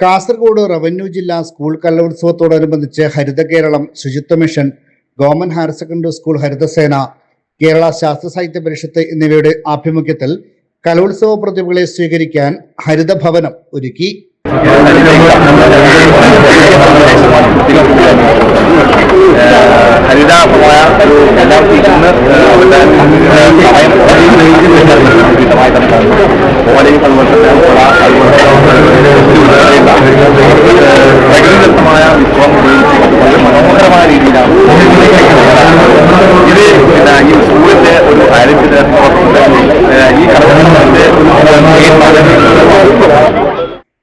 Kasaragod revenue ജില്ലാ school കലോത്സവത്തോടനുബന്ധിച്ച് ഹരിത കേരളം ശുചിത്വ mission government higher secondary school Haritha Sena Kerala Sasthra Sahithya പരിഷത്ത് എന്നിവയുടെ ആഭിമുഖ്യത്തിൽ കലോത്സവ പ്രതിഭകളെ സ്വീകരിക്കാൻ ഹരിത ഭവനം ഒരുക്കി. ഹരിതാപമായ ഒരു എല്ലാവർക്കും പ്രകൃതിദത്തമായ വിഭവം ഉപയോഗിച്ച് വളരെ മനോഹരമായ രീതിയിലാണ്. ഇത് ഈ സ്കൂളിന്റെ ഒരു ഈ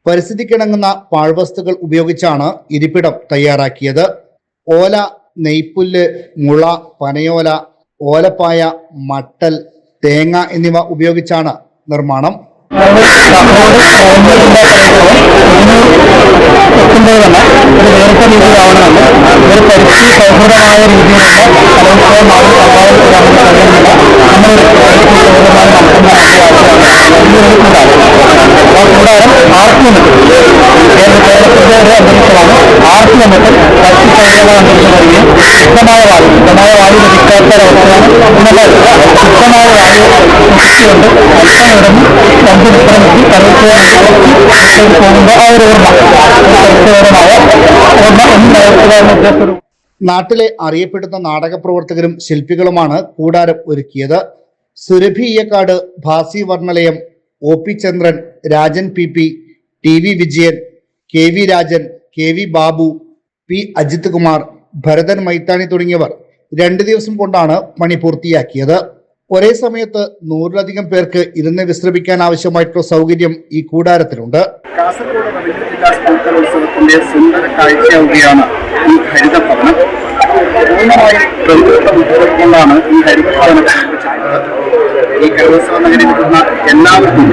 പരിസ്ഥിതിക്കിണങ്ങുന്ന പാഴ്വസ്തുക്കൾ ഉപയോഗിച്ചാണ് ഇരിപ്പിടം തയ്യാറാക്കിയത്. ഓല നെയ്പ്പുല്ല് മുള പനയോല ഓലപ്പായ മട്ടൽ തേങ്ങ എന്നിവ ഉപയോഗിച്ചാണ് നിർമ്മാണം. എത്തുമ്പോൾ തന്നെ ഒരു നേരത്തെ രീതിയിലാവണമെന്ന് ഒരു പരിസ്ഥിതി സൗഹൃദമായ രീതിയിലുള്ള കലോത്സവം മാറി സമ്പാദിക്കാമെന്ന് കഴിയുന്നില്ല. നമ്മൾ സൗഹൃദമായി നടത്തുന്ന കൂടാരം ആർത്തി എന്നത് കേരളത്തിന്റെ ഒരു അന്തരീക്ഷമാണ് ആർത്തി എന്നത് പരിസ്ഥിതി സൗഹൃദമായ അന്തരീക്ഷം വരികയും ശുദ്ധമായ വായു ശുദ്ധമായ വായു ലഭിക്കാത്ത ഒരവസ്ഥയാണ് ശുദ്ധമായ വായു സൃഷ്ടിച്ചുകൊണ്ട് അല്പം ഇടന്ന് വിശ്രമിച്ച് കലോത്സവം പോകുമ്പോൾ ആ ഒരു ഓർമ്മ. നാട്ടിലെ അറിയപ്പെടുന്ന നാടക പ്രവർത്തകരും ശില്പികളുമാണ് കൂടാരം ഒരുക്കിയത്. Surabhi Eyyakkad Bhasi Varnalayam O P Chandran Rajan P P T V Vijayan K V Rajan K V Babu P Ajith Kumar Bharathan Maithani തുടങ്ങിയവർ രണ്ട് ദിവസം കൊണ്ടാണ് പണി പൂർത്തിയാക്കിയത്. ഒരേ സമയത്ത് നൂറിലധികം പേർക്ക് ഇരുന്ന് വിശ്രമിക്കാൻ ആവശ്യമായിട്ടുള്ള സൗകര്യം ഈ കൂടാരത്തിലുണ്ട്. കാസർഗോഡ് കലോത്സവത്തിന്റെ സുന്ദര കാഴ്ചയാവുകയാണ് ഈ ഹരിത ഭവനം പൂർണമായും പ്രകൃതിയുടെ മുഖം ഈ ഹരിത ഭവനം ഈ കലോത്സവ നഗരിയിൽ വരുന്ന എല്ലാവർക്കും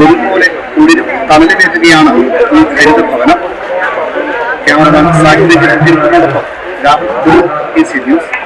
ഒരുപോലെ കുളിരും തണലുമേറ്റുകയാണ് ഈ ഹരിത ഭവനം ക്യാമറമാൻ സാഹിത്യ രാഹുൽ ന്യൂസ്.